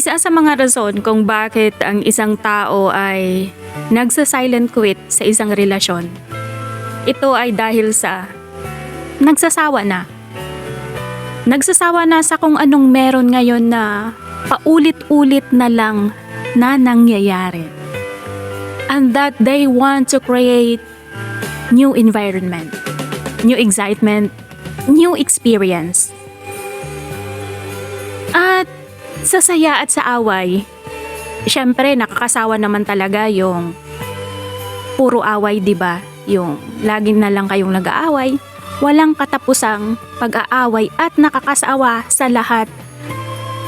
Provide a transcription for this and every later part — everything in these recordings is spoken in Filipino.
Isa sa mga rason kung bakit ang isang tao ay nagsa-silent quit sa isang relasyon. Ito ay dahil sa nagsasawa na. Nagsasawa na sa kung anong meron ngayon na paulit-ulit na lang na nangyayari. And that they want to create new environment, new excitement, new experience. Sa saya at sa away, syempre nakakasawa naman talaga yung puro away, 'di ba? Yung lagi na lang kayong nag-aaway, walang katapusang pag-aaway at nakakasawa sa lahat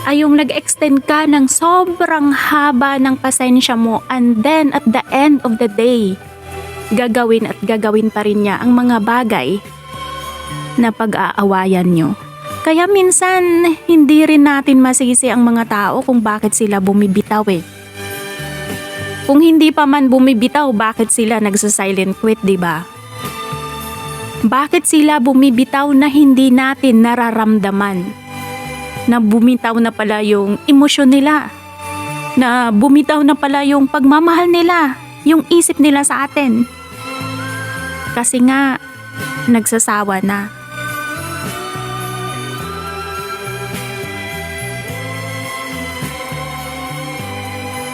ay yung nag-extend ka ng sobrang haba ng pasensya mo and then at the end of the day, gagawin at gagawin pa rin niya ang mga bagay na pag-aawayan nyo. Kaya minsan, hindi rin natin masisi ang mga tao kung bakit sila bumibitaw eh. Kung hindi pa man bumibitaw, bakit sila nagsa-silent quit, di ba? Bakit sila bumibitaw na hindi natin nararamdaman? Na bumitaw na pala yung emosyon nila. Na bumitaw na pala yung pagmamahal nila, yung isip nila sa atin. Kasi nga, nagsasawa na.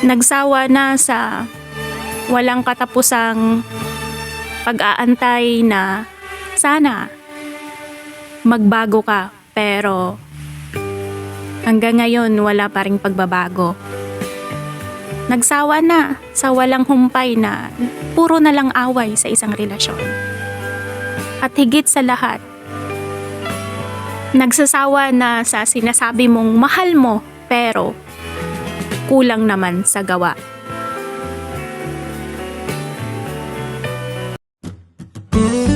Nagsawa na sa walang katapusang pag-aantay na sana magbago ka pero hanggang ngayon wala pa ring pagbabago. Nagsawa na sa walang humpay na puro na lang away sa isang relasyon. At higit sa lahat, nagsasawa na sa sinasabi mong mahal mo pero kulang naman sa gawa. Thank